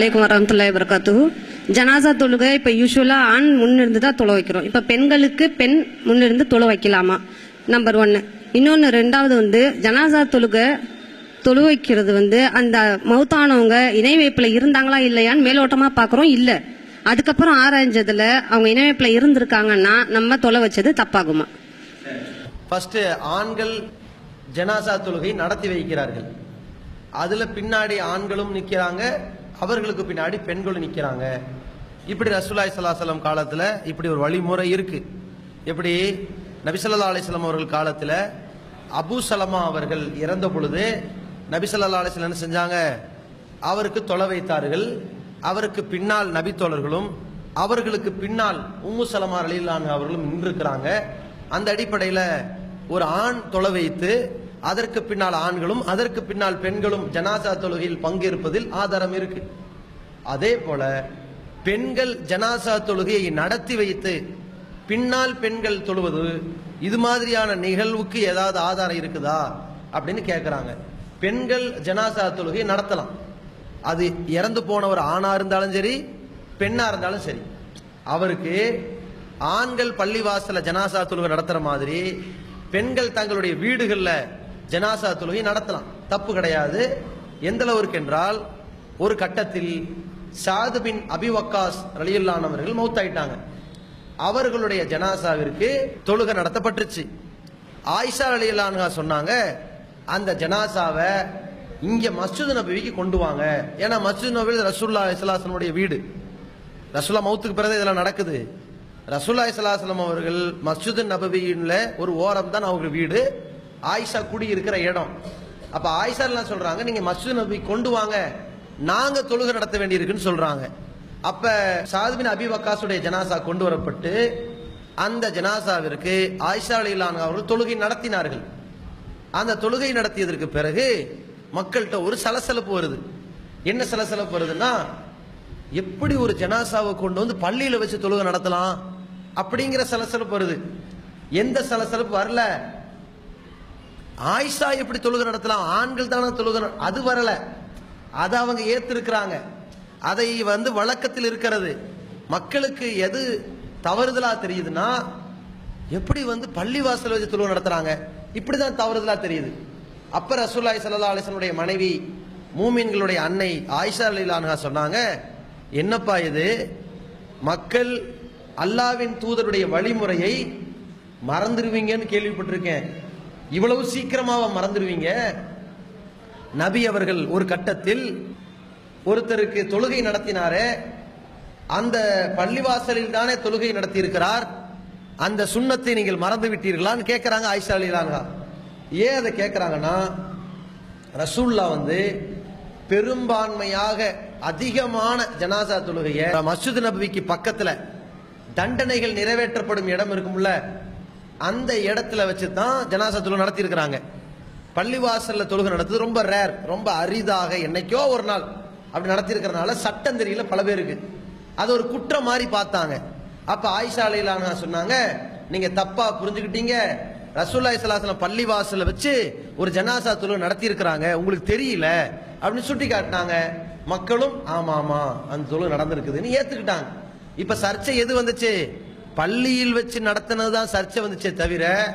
வலைக்கம் வரமத்துல்லாய் வரகாத்து ஜனாசா தொழுகை இப்போ யூஸ்வலாக ஆண் முன்னிருந்து தான் தொலை வைக்கிறோம். இப்போ பெண்களுக்கு பெண் முன்னிருந்து தொலை வைக்கலாமா? நம்பர் ஒன்று இன்னொன்று ரெண்டாவது வந்து ஜனாசா தொழுகை தொழு வைக்கிறது வந்து அந்த மௌத்தானவங்க இணை இருந்தாங்களா இல்லையான்னு மேலோட்டமாக பார்க்குறோம் இல்லை. அதுக்கப்புறம் ஆராய்ஞ்சதுல அவங்க இணை வைப்பில் இருந்திருக்காங்கன்னா நம்ம தொலை வச்சது தப்பாகுமா? ஃபர்ஸ்ட் ஆண்கள் ஜனாசா தொழுகை நடத்தி வைக்கிறார்கள். அதுல பின்னாடி ஆண்களும் நிக்கிறாங்க. அவர்களுக்கு பின்னாடி பெண்களும் நிற்கிறாங்க இப்படி ரசூலாய் சலாசலம் காலத்தில் இப்படி ஒரு வழிமுறை இருக்குது எப்படி நபிசல்லா அலிஸ்லாம் அவர்கள் காலத்தில் அபு சலமா அவர்கள் இறந்த பொழுது நபிசல்லா அலிஸ்லாம் என்ன செஞ்சாங்க? அவருக்கு தொலை வைத்தார்கள். அவருக்கு பின்னால் நபித்தோழர்களும் அவர்களுக்கு பின்னால் உம்மு சலமா அலிலான் அவர்களும் நின்றுக்கிறாங்க அந்த அடிப்படையில் ஒரு ஆண் தொலை வைத்து அதற்கு பின்னால் ஆண்களும் அதற்கு பின்னால் பெண்களும் ஜனாசா தொழுகையில் பங்கேற்பதில் ஆதாரம் இருக்குது அதே போல பெண்கள் ஜனாசா தொழுகையை நடத்தி வைத்து பின்னால் பெண்கள் தொழுவது இது மாதிரியான நிகழ்வுக்கு ஏதாவது ஆதாரம் இருக்குதா அப்படின்னு கேட்குறாங்க பெண்கள் ஜனாசா தொழுகையை நடத்தலாம். அது இறந்து போனவர் ஆணாக இருந்தாலும் சரி பெண்ணாக இருந்தாலும் சரி. அவருக்கு ஆண்கள் பள்ளிவாசல ஜனாசா தொழுகை நடத்துகிற மாதிரி பெண்கள் தங்களுடைய வீடுகளில் ஜனாசா தொழுகை நடத்தலாம். தப்பு கிடையாது. எந்த அளவிற்கு என்றால் ஒரு கட்டத்தில் சாது பின் அபிவக்காஸ் ரலியுல்லானவர்கள் மௌத்தாயிட்டாங்க. அவர்களுடைய ஜனாசாவிற்கு தொழுகை நடத்தப்பட்டுச்சு ஆயிஷா அலியல்லானுகா சொன்னாங்க அந்த ஜனாசாவை இங்க மஸ்ஜித் நபிக்கு கொண்டு வாங்க. ஏன்னா மஸ்ஜித் நபி ரசூல்லா இஸ்லாசனுடைய வீடு. ரசூல்லா மௌத்துக்கு பிறகு இதெல்லாம் நடக்குது. ரசூல்லா இஸ்லாசலம் அவர்கள் மஸ்ஜித் நபவியில ஒரு ஓரம் தான் அவங்க வீடு. ஆயிஷா குடி இருக்கிற இடம். அப்ப ஆயிஷா எல்லாம் சொல்றாங்க நீங்க மஸ்ஜித் நபி கொண்டு வாங்க. நாங்க தொழுகை நடத்த வேண்டியிருக்குன்னு சொல்றாங்க. அப்ப சாதுபின் அபி வக்காசுடைய ஜனாசா கொண்டு வரப்பட்டு அந்த ஜனாசாவிற்கு ஆயிஷா அலிலான் அவர்கள் தொழுகை நடத்தினார்கள். அந்த தொழுகை நடத்தியதற்கு பிறகு மக்கள்கிட்ட ஒரு சலசலப்பு வருது. என்ன சலசலப்பு வருதுன்னா எப்படி ஒரு ஜனாசாவை கொண்டு வந்து பள்ளியில வச்சு தொழுகை நடத்தலாம் அப்படிங்கிற சலசலப்பு வருது. எந்த சலசலப்பு வரல? ஆயிஷா எப்படி தொழுகை நடத்தலாம்? ஆண்கள் தானே தொழுகை நட- அது வரலை. அதை அவங்க ஏற்றிருக்கிறாங்க அதை வந்து வழக்கத்தில் இருக்கிறது. மக்களுக்கு எது தவறுதலாக தெரியுதுன்னா எப்படி வந்து பள்ளிவாசல் வச்சு வச்சு நடத்துகிறாங்க இப்படி தான் தவறுதலாக தெரியுது. அப்போ ரசூல்லாய் சல்லா அலிசனுடைய மனைவி மூமின்களுடைய அன்னை ஆயிஷா அலிலானுகா சொன்னாங்க என்னப்பா இது? மக்கள் அல்லாவின் தூதருடைய வழிமுறையை மறந்துடுவீங்கன்னு கேள்விப்பட்டிருக்கேன். இவ்வளவு சீக்கிரமாக மறந்துடுவீங்க நபி அவர்கள் ஒரு கட்டத்தில் ஒருத்தருக்கு தொழுகை நடத்தினாரே அந்த பள்ளிவாசலில் தானே தொழுகை நடத்தியிருக்கிறார் அந்த சுண்ணத்தை நீங்கள் மறந்து விட்டீர்களான்னு கேட்குறாங்க ஆயிஷா அலிலான்ஹா ஏன் அதை கேட்குறாங்கன்னா ரசூல்லா வந்து பெரும்பான்மையாக அதிகமான ஜனாசா தொழுகையை மசூத் நபிக்கு பக்கத்தில் தண்டனைகள் நிறைவேற்றப்படும் இடம் இருக்கும்ல அந்த இடத்துல வச்சு தான் ஜனாசா தொழுகை நடத்தியிருக்கிறாங்க. பள்ளிவாசல்ல தொழுகை நடத்துறது ரொம்ப ரேர் ரொம்ப அரிதாக என்னைக்கோ ஒரு நாள் அப்படி நடத்திருக்கிறதுனால சட்டம் தெரியல பல பேருக்கு அது ஒரு குற்றம் மாதிரி பார்த்தாங்க. அப்ப ஆயிஷா சொன்னாங்க நீங்க தப்பா புரிஞ்சுக்கிட்டீங்க. ரசூல்லா இஸ்லாசலம் பள்ளி வாசல்ல வச்சு ஒரு ஜனாசா தொழுகை நடத்தியிருக்கிறாங்க. உங்களுக்கு தெரியல. அப்படின்னு சுட்டி காட்டினாங்க மக்களும் ஆமா ஆமா அந்த தொழுகை நடந்திருக்குதுன்னு ஏத்துக்கிட்டாங்க. இப்ப சர்ச்சை எது வந்துச்சு? பள்ளியில் வச்சு நடத்தினது தான் சர்ச்சை வந்துச்சே தவிர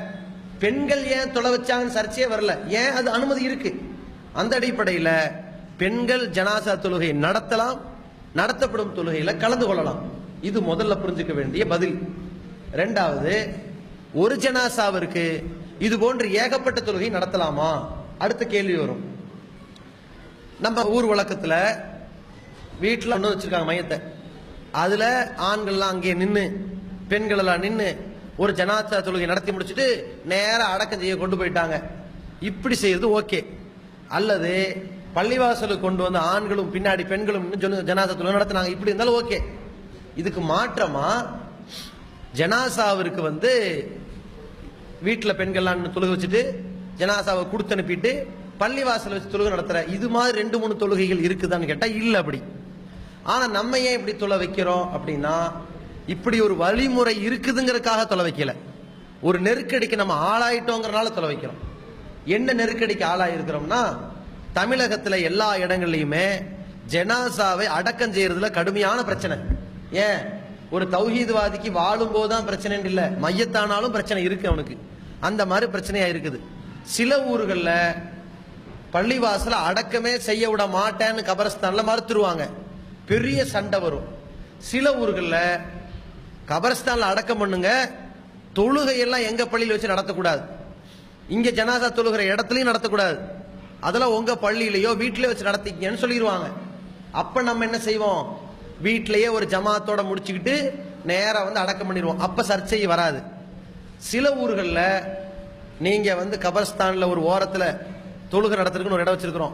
பெண்கள் ஏன் தொலை வச்சாங்கன்னு சர்ச்சையே வரல. ஏன் அது அனுமதி இருக்கு? அந்த அடிப்படையில் பெண்கள் ஜனாசா தொழுகை நடத்தலாம் நடத்தப்படும் தொழுகையில் கலந்து கொள்ளலாம். இது முதல்ல புரிஞ்சுக்க வேண்டிய பதில். ரெண்டாவது ஒரு ஜனாசாவிற்கு இது போன்று ஏகப்பட்ட தொழுகை நடத்தலாமா? அடுத்த கேள்வி வரும். நம்ம ஊர் வழக்கத்தில் வீட்டில் ஒன்று வச்சிருக்காங்க மையத்தை. அதில் ஆண்கள்லாம் அங்கே நின்று பெண்களெல்லாம் நின்று ஒரு ஜனாசா தொழுகை நடத்தி முடிச்சுட்டு நேராக அடக்கம் செய்ய கொண்டு போயிட்டாங்க. இப்படி செய்யறது ஓகே. அல்லது பள்ளிவாசலுக்கு கொண்டு வந்து ஆண்களும் பின்னாடி பெண்களும் நின்னு ஜனாசா தொழுகை நடத்தினாங்க. இப்படி இருந்தாலும் ஓகே. இதுக்கு மாற்றமா ஜனாசாவிற்கு வந்து வீட்டில் பெண்கள்லாம் தொழுகை வச்சுட்டு ஜனாசாவை கொடுத்து அனுப்பிட்டு பள்ளிவாசல் வச்சு தொழுகை நடத்துற இது மாதிரி ரெண்டு மூணு தொழுகைகள் இருக்குதான்னு கேட்டால் இல்லை அப்படி. ஆனால் நம்ம ஏன் இப்படி தொலை வைக்கிறோம் அப்படின்னா இப்படி ஒரு வழிமுறை இருக்குதுங்கிறதுக்காக தொலை வைக்கல ஒரு நெருக்கடிக்கு நம்ம ஆளாயிட்டோங்கிறனால தொலை வைக்கிறோம் என்ன நெருக்கடிக்கு ஆளாயிருக்கிறோம்னா தமிழகத்தில் எல்லா இடங்கள்லையுமே ஜனாசாவை அடக்கம் செய்யறதுல கடுமையான பிரச்சனை. ஏன்? ஒரு தௌஹீத்வாதிக்கு வாழும் போதுதான் பிரச்சனை இல்லை. மையத்தானாலும் பிரச்சனை இருக்கு அவனுக்கு. அந்த மாதிரி பிரச்சனையா இருக்குது. சில ஊர்களில் பள்ளிவாசல அடக்கமே செய்ய விட மாட்டேன்னு கபரஸ்தான்ல மறுத்துருவாங்க. பெரிய சண்டை வரும். சில ஊர்களில் கபரஸ்தான்ல அடக்கம் பண்ணுங்க. தொழுகை எல்லாம் எங்க பள்ளியில் வச்சு நடத்தக்கூடாது. இங்க ஜனாசா தொழுகிற இடத்துலயும் நடத்தக்கூடாது. அதெல்லாம் உங்க பள்ளியிலயோ வீட்டிலே வச்சு நடத்திக்கங்கன்னு சொல்லிடுவாங்க. அப்ப நம்ம என்ன செய்வோம்? வீட்டிலையே ஒரு ஜமாத்தோட முடிச்சுக்கிட்டு நேரா வந்து அடக்கம் பண்ணிடுவோம். அப்ப சர்ச்சை வராது. சில ஊர்களில் நீங்க வந்து கபர்ஸ்தானில் ஒரு ஓரத்துல தொழுகை நடத்துறதுக்குன்னு ஒரு இடம் வச்சிருக்கிறோம்.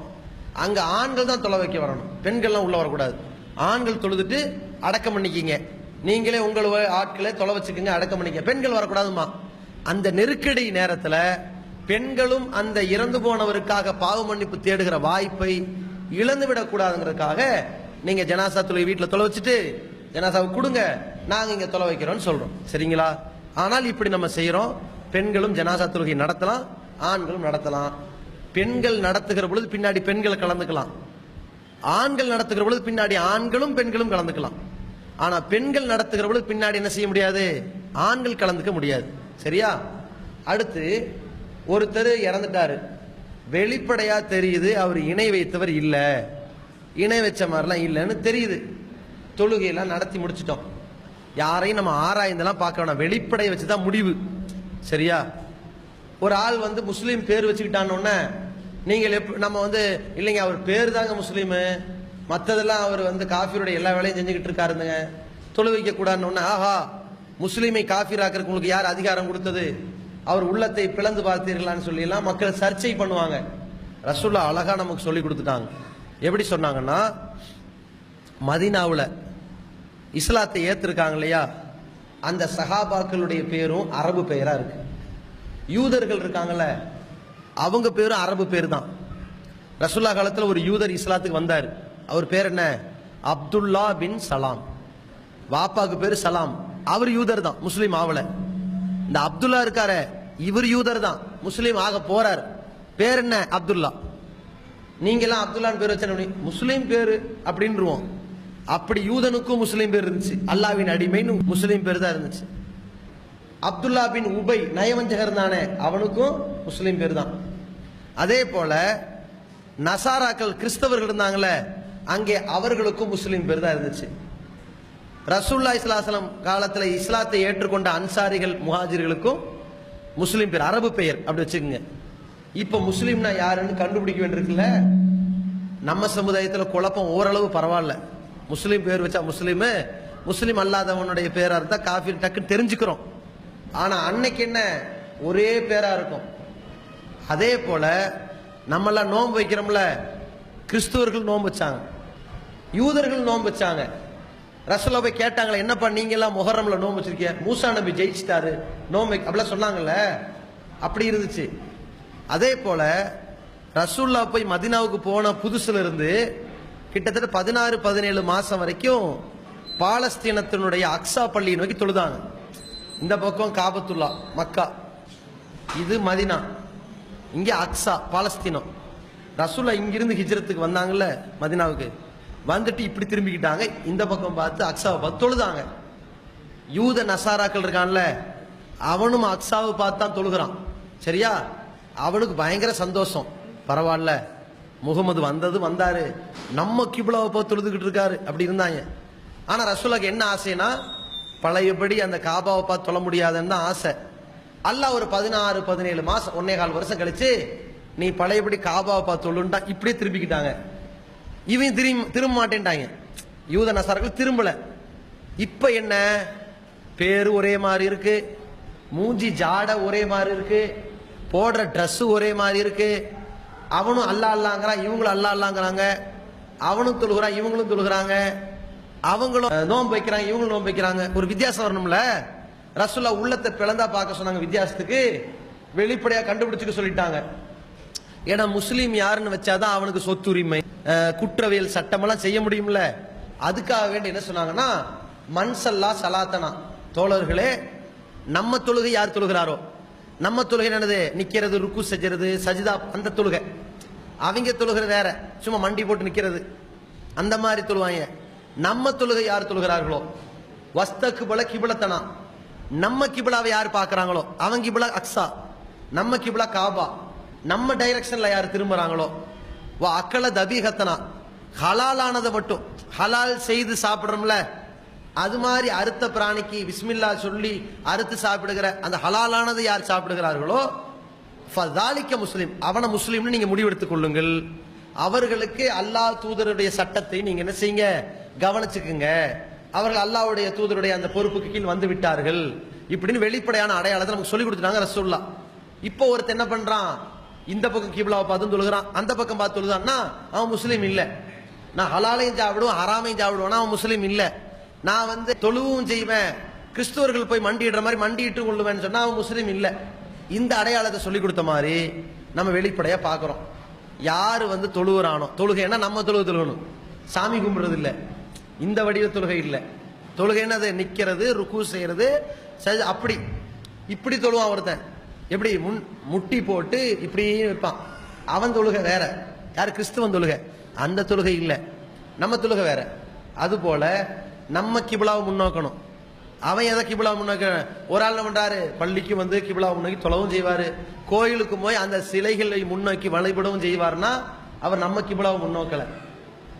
அங்க ஆண்கள் தான் தொலை வைக்க வரணும். பெண்கள்லாம் உள்ள வரக்கூடாது. ஆண்கள் தொழுதுட்டு அடக்கம் பண்ணிக்கிங்க. நீங்களே உங்கள் ஆட்களை தொலை வச்சுக்கோங்க அடக்கம் பண்ணிக்க. பெண்கள் வரக்கூடாதுமா அந்த நெருக்கடி நேரத்தில் பெண்களும் அந்த இறந்து போனவருக்காக பாவ மன்னிப்பு தேடுகிற வாய்ப்பை இழந்து விடக்கூடாதுங்கிறதுக்காக நீங்கள் ஜனாசா தொலை வீட்டுல தொலை வச்சுட்டு ஜனாசாவை கொடுங்க நாங்கள் இங்கே தொலை வைக்கிறோம்னு சொல்கிறோம் சரிங்களா? ஆனால் இப்படி நம்ம செய்கிறோம் பெண்களும் ஜனாசா தொழுகை நடத்தலாம் ஆண்களும் நடத்தலாம். பெண்கள் நடத்துகிற பொழுது பின்னாடி பெண்கள் கலந்துக்கலாம். ஆண்கள் நடத்துகிற பொழுது பின்னாடி ஆண்களும் பெண்களும் கலந்துக்கலாம். ஆனா பெண்கள் நடத்துகிற பொழுது பின்னாடி என்ன செய்ய முடியாது? ஆண்கள் கலந்துக்க முடியாது. சரியா? அடுத்து ஒருத்தர் இறந்துட்டாரு. வெளிப்படையா தெரியுது அவர் இணை வைத்தவர் இல்லை. இணை வச்ச மாதிரிலாம் இல்லைன்னு தெரியுது. தொழுகையெல்லாம் நடத்தி முடிச்சிட்டோம். யாரையும் நம்ம ஆராய்ந்தெல்லாம் பார்க்க வேணாம். வெளிப்படையை வச்சு தான் முடிவு. சரியா? ஒரு ஆள் வந்து முஸ்லீம் பேர் வச்சுக்கிட்டான்னு நீங்கள் எப் நம்ம வந்து இல்லைங்க அவர் பேர் தாங்க முஸ்லீமு. மற்றதெல்லாம் அவர் வந்து காஃபிருடைய எல்லா வேலையும் செஞ்சுக்கிட்டு இருக்காருங்க. தொழு வைக்க கூடாதுன்னு ஆஹா முஸ்லீமை காஃபிராக்கிறதுக்கு உங்களுக்கு யார் அதிகாரம் கொடுத்தது? அவர் உள்ளத்தை பிளந்து பார்த்தீர்களான்னு சொல்லிலாம் மக்கள் சர்ச்சை பண்ணுவாங்க. ரசுல்லா அழகா நமக்கு சொல்லி கொடுத்துட்டாங்க. எப்படி சொன்னாங்கன்னா மதினாவில் இஸ்லாத்தை ஏத்திருக்காங்க இல்லையா? அந்த சஹாபாக்களுடைய பேரும் அரபு பெயரா இருக்கு. யூதர்கள் இருக்காங்கல்ல அவங்க பேரும் அரபு பேர் தான். ரசுல்லா காலத்தில் ஒரு யூதர் இஸ்லாத்துக்கு வந்தார். அவர் பேர் என்ன? அப்துல்லா பின் சலாம். வாப்பாக்கு பேர் சலாம். அவர் யூதர் தான் முஸ்லீம் ஆவல. இந்த அப்துல்லா இருக்காரு இவர் யூதர் தான் முஸ்லீம் ஆக போறார். பேர் என்ன? அப்துல்லா. நீங்கெல்லாம் அப்துல்லான்னு பேர் வச்ச முஸ்லீம் பேர் அப்படின்ருவோம். அப்படி யூதனுக்கும் முஸ்லீம் பேர் இருந்துச்சு. அல்லாவின் அடிமைன்னு முஸ்லீம் பேர் தான் இருந்துச்சு. அப்துல்லா பின் உபை நயவஞ்சகர் தானே அவனுக்கும் முஸ்லீம் பேர் தான். அதே போல நசாராக்கள் கிறிஸ்தவர்கள் இருந்தாங்களே அங்கே அவர்களுக்கும் முஸ்லீம் பேர் தான் இருந்துச்சு. ரசூல்லா இஸ்லாசலம் காலத்தில் இஸ்லாத்தை ஏற்றுக்கொண்ட அன்சாரிகள் முஹாஜிர்களுக்கும் முஸ்லீம் பேர் அரபு பெயர் அப்படி வச்சுக்கோங்க. இப்போ முஸ்லீம்னா யாருன்னு கண்டுபிடிக்க வேண்டியிருக்குல்ல? நம்ம சமுதாயத்தில் குழப்பம் ஓரளவு பரவாயில்ல. முஸ்லீம் பேர் வச்சா முஸ்லீமு முஸ்லீம் அல்லாதவனுடைய பேராக இருந்தால் காஃபி டக்குன்னு தெரிஞ்சுக்கிறோம். ஆனால் அன்னைக்கு என்ன? ஒரே பேராக இருக்கும். அதே போல நம்மளாம் நோன்பு வைக்கிறோம்ல கிறிஸ்துவர்கள் நோன்பு வச்சாங்க யூதர்கள் நோன்பு வச்சாங்க ரசூலா போய் கேட்டாங்களே என்னப்பா நீங்க எல்லாம் முகரம்ல நோன்பு வச்சிருக்கீங்க மூசா நபி ஜெயிச்சிட்டாரு. நோம்பு அப்படிலாம் சொன்னாங்கல்ல? அப்படி இருந்துச்சு. அதே போல ரசூல்லா போய் மதினாவுக்கு போன புதுசுல இருந்து கிட்டத்தட்ட பதினாறு பதினேழு மாசம் வரைக்கும் பாலஸ்தீனத்தினுடைய அக்ஸா பள்ளியை நோக்கி தொழுதாங்க. இந்த பக்கம் காபத்துல்லா மக்கா. இது மதினா. இங்க அக்ஸா பாலஸ்தீனம். ரசூல்லா இங்கிருந்து ஹிஜ்ரத்துக்கு வந்தாங்கல்ல மதினாவுக்கு. வந்துட்டு இப்படி திரும்பிக்கிட்டாங்க. இந்த பக்கம் பார்த்து அக்ஸாவை பார்த்து தொழுதாங்க. யூத நசாராக்கள் இருக்கான்ல அவனும் அக்ஸாவை பார்த்து தான் தொழுகிறான். சரியா? அவனுக்கு பயங்கர சந்தோஷம். பரவாயில்ல. முகமது வந்தது வந்தாரு. நம்ம கிபிலாவை பார்த்து தொழுதுகிட்டு இருக்காரு அப்படி இருந்தாங்க. ஆனால் ரசூலாக்கு என்ன ஆசைனா பழையபடி அந்த காபாவை பார்த்து தொழ முடியாதுன்னு தான் ஆசை. அல்ல ஒரு பதினாறு பதினேழு மாதம் ஒன்னே கால் வருஷம் கழிச்சு நீ பழையபடி காபாவை பார்த்து இப்படியே திரும்பிக்கிட்டாங்க. இவன் திரும்ப திரும்ப மாட்டேன்ட்டாங்க. யூத நசார்கள் திரும்பல. இப்ப என்ன? பேரு ஒரே மாதிரி இருக்கு. மூஞ்சி ஜாடை ஒரே மாதிரி இருக்கு. போடுற ட்ரெஸ் ஒரே மாதிரி இருக்கு. அவனும் அல்லா அல்லாங்கிறான் இவங்களும் அல்லா அல்லாங்கிறாங்க. அவனும் தொழுகிறான் இவங்களும் தொழுகிறாங்க. அவங்களும் நோன்பு வைக்கிறாங்க இவங்களும் நோன்பு வைக்கிறாங்க. ஒரு வித்தியாசம் வரணும்ல? ரசுல்லா உள்ளத்தை பிளந்தா பார்க்க சொன்னாங்க வித்தியாசத்துக்கு. வெளிப்படையா கண்டுபிடிச்சுக்க சொல்லிட்டாங்க. ஏன்னா முஸ்லீம் யாருன்னு வச்சாதான் அவனுக்கு சொத்துரிமை குற்றவியல் சட்டமெல்லாம் செய்ய முடியும்ல. அதுக்காக வேண்டி என்ன சொன்னாங்கன்னா மன்சல்லா சலாத்தனா. தோழர்களே நம்ம தொழுகை யார் தொழுகிறாரோ? நம்ம தொழுகை என்னது? நிக்கிறது ருக்கு செஞ்சது சஜிதா அந்த தொழுகை. அவங்க தொழுகிற வேற. சும்மா மண்டி போட்டு நிக்கிறது. அந்த மாதிரி தொழுவாங்க. நம்ம தொழுகை யார் தொழுகிறார்களோ? வஸ்தக்கு போல கிபிளத்தனா நம்ம கிபிளாவை யார் பார்க்குறாங்களோ? அவங்க கிபிளா அக்ஸா. நம்ம கிபிளா காபா. நம்ம டைரக்ஷன்ல யார் திரும்புறாங்களோ? வா அக்கல தபீகத்தனா. ஹலாலானதை மட்டும். ஹலால் செய்து சாப்பிட்றோம்ல. அது மாதிரி அறுத்த பிராணிக்கு விஸ்மில்லா சொல்லி அறுத்து சாப்பிடுகிற அந்த ஹலாலானதை யார் சாப்பிடுகிறார்களோ? ஃபதாலிக்க முஸ்லீம். அவனை முஸ்லீம்னு நீங்கள் முடிவெடுத்துக் கொள்ளுங்கள். அவர்களுக்கு அல்லாஹ் தூதருடைய சட்டத்தை நீங்கள் என்ன செய்யுங்க? கவனிச்சுக்குங்க. அவர்கள் அல்லாவுடைய தூதருடைய அந்த பொறுப்புக்கு கீழ் வந்து விட்டார்கள். இப்படின்னு வெளிப்படையான அடையாளத்தை நமக்கு சொல்லி கொடுத்துட்டாங்க ரசூல்லா இப்போ ஒருத்தன் என்ன பண்ணுறான் இந்த பக்கம் கிபிலாவை பார்த்து தொழுகிறான் அந்த பக்கம் பார்த்து தொழுதான்னா அவன் முஸ்லீம் இல்லை. நான் ஹலாலையும் சாப்பிடுவேன் ஹராமையும் சாப்பிடுவேன் அவன் முஸ்லீம் இல்லை. நான் வந்து தொழுவும் செய்வேன். கிறிஸ்துவர்கள் போய் மண்டிடுற மாதிரி மண்டிட்டு கொள்ளுவேன்னு சொன்னால் அவன் முஸ்லீம் இல்லை. இந்த அடையாளத்தை சொல்லி கொடுத்த மாதிரி நம்ம வெளிப்படையாக பார்க்குறோம். யார் வந்து தொழுகிறானோ தொழுகைன்னா நம்ம தொழுகு தொழுகணும். சாமி கும்பிட்றது இல்லை. இந்த வடிவ தொழுகை இல்லை. தொழுகைன்னா அது நிற்கிறது ருக்கு செய்கிறது சரி அப்படி. இப்படி தொழுவான் ஒருத்தன். எப்படி முன் முட்டி போட்டு இப்படி வைப்பான். அவன் தொழுகை வேற. யார்? கிறிஸ்துவன் தொழுகை. அந்த தொழுகை இல்லை. நம்ம தொழுகை வேற. அதுபோல நம்ம கிபிலாவை முன்னோக்கணும். அவன் எதை கிபிலா முன்னோக்க? ஒரு ஆள் என்ன பண்றாரு? பள்ளிக்கு வந்து கிபிலா முன்னோக்கி தொலவும் செய்வாரு. கோயிலுக்கு போய் அந்த சிலைகளை முன்னோக்கி வழிபடவும் செய்வார்னா அவர் நம்ம கிபிலாவை முன்னோக்கல.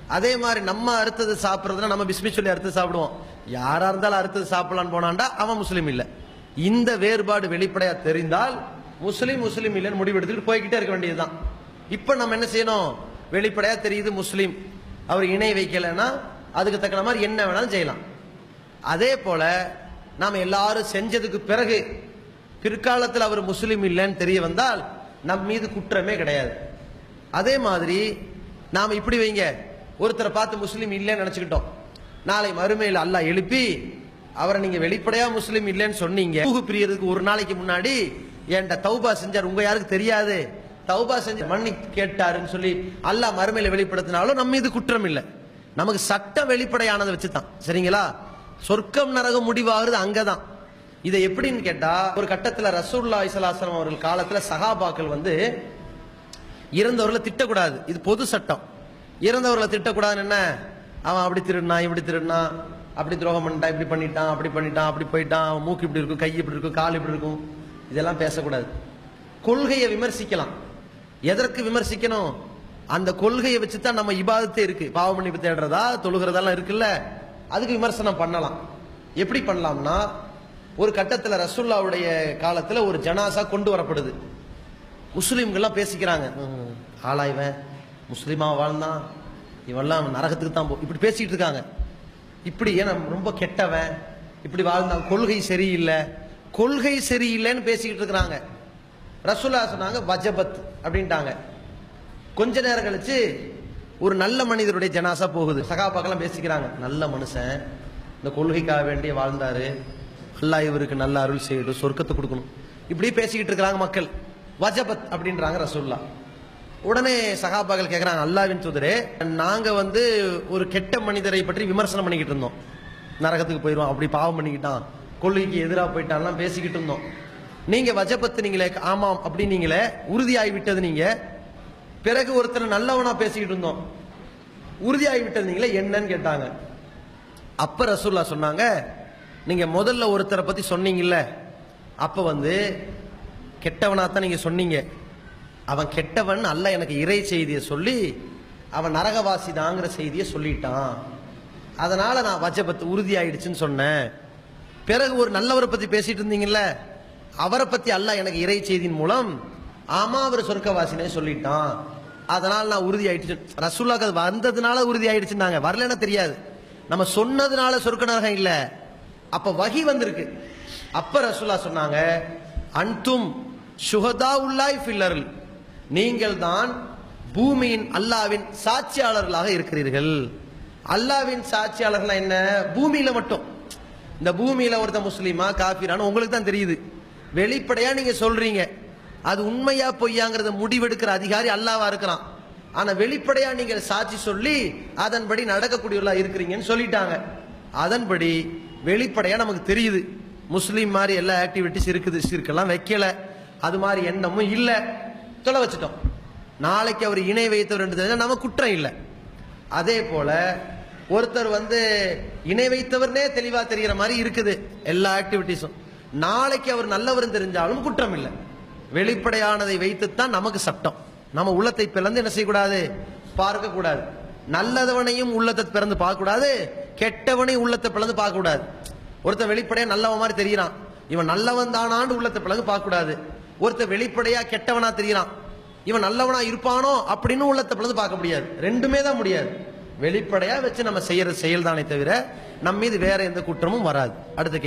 அதே மாதிரி நம்ம அறுத்தது சாப்பிட்றதுனா நம்ம பிஸ்மி சொல்லி அறுத்து சாப்பிடுவோம். யாரா இருந்தாலும் அறுத்தது சாப்பிடலான்னு போனான்டா அவன் முஸ்லீம் இல்லை. இந்த வேறுபாடு வெளிப்படையா தெரிந்தால் முஸ்லீம் முஸ்லீம் இல்லைன்னு முடிவெடுத்துட்டு போய்கிட்டே இருக்க வேண்டியதுதான். இப்ப நம்ம என்ன செய்யணும்? வெளிப்படையா தெரியுது முஸ்லீம். அவர் இணை வைக்கலைன்னா அதுக்கு தக்கன மாதிரி என்ன வேணாலும் செய்யலாம். அதே போல நாம் எல்லாரும் செஞ்சதுக்கு பிறகு பிற்காலத்தில் அவர் முஸ்லீம் இல்லைன்னு தெரிய வந்தால் நம் மீது குற்றமே கிடையாது. அதே மாதிரி நாம் இப்படி வைங்க. ஒருத்தரை பார்த்து முஸ்லீம் இல்லைன்னு நினச்சிக்கிட்டோம். நாளை மறுமையில் அல்லாஹ் எழுப்பி அவரை நீங்க வெளிப்படையா முஸ்லீம் இல்லைன்னு சொன்னீங்க. ஊகு பிரியறதுக்கு ஒரு நாளைக்கு முன்னாடி என்கிட்ட தௌபா செஞ்சார். உங்க யாருக்கு தெரியாது? தௌபா செஞ்சு மன்னி கேட்டாருன்னு சொல்லி அல்லாஹ் மறுமையில வெளிப்படுத்தினாலும் நம்ம இது குற்றம் இல்லை. நமக்கு சட்டம் வெளிப்படையானதை வச்சுதான். சரிங்களா? சொர்க்கம் நரகம் முடிவாகிறது அங்கதான். இதை எப்படின்னு கேட்டா ஒரு கட்டத்துல ரசூல்லா இசலாசலம் அவர்கள் காலத்துல சகாபாக்கள் வந்து இறந்தவர்களை திட்டக்கூடாது. இது பொது சட்டம். இறந்தவர்களை திட்டக்கூடாதுன்னு என்ன? அவன் அப்படி திருடினா இப்படி திருடினா அப்படி துரோகம் பண்ணிட்டான் இப்படி பண்ணிட்டான் அப்படி பண்ணிட்டான் அப்படி போயிட்டான் அவன் மூக்கு இப்படி இருக்கும் கை இப்படி இருக்கும் கால் இப்படி இருக்கும். இதெல்லாம் பேசக்கூடாது. கொள்கையை விமர்சிக்கலாம். எதற்கு விமர்சிக்கணும்? அந்த கொள்கையை வச்சு தான் நம்ம இபாதத்தே இருக்கு. பாவ மன்னிப்பு தேடுறதா தொழுகிறதெல்லாம் இருக்குல்ல அதுக்கு விமர்சனம் பண்ணலாம். எப்படி பண்ணலாம்னா ஒரு கட்டத்தில் ரசுல்லாவுடைய காலத்தில் ஒரு ஜனாசா கொண்டு வரப்படுது. முஸ்லீம்கள்லாம் பேசிக்கிறாங்க. ஆளா இவன்? முஸ்லீமாக வாழ்ந்தான் இவெல்லாம் நரகத்துக்கு தான் போ இப்படி பேசிகிட்டு இருக்காங்க. இப்படியே நம்ம ரொம்ப கெட்டவன் இப்படி வாழ்ந்தான் கொள்கை சரியில்லை. கொள்கை சரியில்லைன்னு பேசிக்கிட்டு இருக்கிறாங்க. ரசுல்லா சொன்னாங்க வஜபத் அப்படின்ட்டாங்க. கொஞ்ச நேரம் கழிச்சு ஒரு நல்ல மனிதருடைய ஜனாசா போகுது. சகாபாக்கெல்லாம் பேசிக்கிறாங்க நல்ல மனுஷன் இந்த கொள்கைக்காக வேண்டிய வாழ்ந்தாரு. அல்லா இவருக்கு நல்ல அருள் செய்யணும் சொர்க்கத்தை கொடுக்கணும். இப்படி பேசிக்கிட்டு இருக்கிறாங்க மக்கள். வஜபத் அப்படின்றாங்க ரசூல்லா உடனே சகாபாக்கள் கேட்குறாங்க அல்லாவின் தூதரே நாங்கள் வந்து ஒரு கெட்ட மனிதரை பற்றி விமர்சனம் பண்ணிக்கிட்டு இருந்தோம். நரகத்துக்கு போயிடுவோம் அப்படி பாவம் பண்ணிக்கிட்டான். கொள்கைக்கு எதிராக போயிட்டான்லாம் பேசிக்கிட்டு இருந்தோம். நீங்கள் வஜபத்து நீங்களே ஆமாம் அப்படி நீங்களே உறுதியாகி விட்டது நீங்கள் பிறகு ஒருத்தர் நல்லவனாக பேசிக்கிட்டு இருந்தோம். உறுதியாகி விட்டது நீங்களே என்னன்னு கேட்டாங்க. அப்போ ரசூல்லா சொன்னாங்க நீங்கள் முதல்ல ஒருத்தரை பற்றி சொன்னீங்கல்ல அப்போ வந்து கெட்டவனாக தான் நீங்கள் சொன்னீங்க. அவன் கெட்டவன் அல்ல எனக்கு இறை செய்தியை சொல்லி அவன் நரகவாசி தாங்கிற செய்தியை சொல்லிட்டான். அதனால நான் வஜபத்து உறுதியாயிடுச்சுன்னு சொன்னேன். பிறகு ஒரு நல்லவரை பத்தி பேசிட்டு இருந்தீங்கல்ல அவரை பத்தி அல்ல எனக்கு இறை செய்தியின் மூலம் ஆமா அவர் சொர்க்கவாசினே சொல்லிட்டான். அதனால நான் உறுதி ஆயிடுச்சு. ரசூல்லாக்கு அது வந்ததுனால உறுதி ஆயிடுச்சுன்னாங்க. வரலன்னா தெரியாது. நம்ம சொன்னதுனால சொர்க்க நரகம் இல்ல. அப்ப வகி வந்திருக்கு. அப்ப ரசூல்லா சொன்னாங்க அன்தும் சுகதா உள்ளாய் ஃபில்லர்கள் நீங்கள் தான் பூமியின் அல்லாவின் சாட்சியாளர்களாக இருக்கிறீர்கள். அல்லாவின் சாட்சியாளர்கள் என்ன? பூமியில மட்டும். இந்த பூமியில ஒருத்த முஸ்லீமா காபிரான்னு உங்களுக்கு தான் தெரியுது. வெளிப்படையா நீங்க சொல்றீங்க. அது உண்மையா பொய்யாங்கிறத முடிவெடுக்கிற அதிகாரி அல்லாவா இருக்கிறான். ஆனா வெளிப்படையா நீங்கள் சாட்சி சொல்லி அதன்படி நடக்கக்கூடியவர்களா இருக்கிறீங்கன்னு சொல்லிட்டாங்க. அதன்படி வெளிப்படையா நமக்கு தெரியுது. முஸ்லீம் மாதிரி எல்லா ஆக்டிவிட்டிஸ் இருக்குது. சிறுக்கெல்லாம் வைக்கல. அது மாதிரி எண்ணமும் இல்லை. தொலை வச்சுட்டோம். நாளைக்கு அவர் இணை வைத்தவர் என்று தெரிஞ்சால் நம்ம குற்றம் இல்லை. அதே போல ஒருத்தர் வந்து இணை வைத்தவர்னே தெளிவாக தெரிகிற மாதிரி இருக்குது எல்லா ஆக்டிவிட்டிஸும் நாளைக்கு அவர் நல்லவர் தெரிஞ்சாலும் குற்றம் இல்லை. வெளிப்படையானதை வைத்துத்தான் நமக்கு சட்டம். நம்ம உள்ளத்தை பிறந்து என்ன செய்யக்கூடாது? பார்க்கக்கூடாது. நல்லதவனையும் உள்ளத்தை பிறந்து பார்க்கக்கூடாது. கெட்டவனையும் உள்ளத்தை பிளந்து பார்க்கக்கூடாது. ஒருத்தர் ஒருத்தன் நல்லவன் மாதிரி தெரிகிறான் இவன் நல்லவன் தானான்னு உள்ளத்தை பிளந்து பார்க்கக்கூடாது. ஒருத்தர் ஒருத்தன் வெளிப்படையா கெட்டவனா தெரியறான். இவன் நல்லவனா இருப்பானோ அப்படின்னு உள்ளத்தை பிளந்து பார்க்க முடியாது. ரெண்டுமே தான் முடியாது. வெளிப்படையா வச்சு நம்ம செய்யற செயல் தானே தவிர நம்ம மீது வேற எந்த குற்றமும் வராது. அடுத்த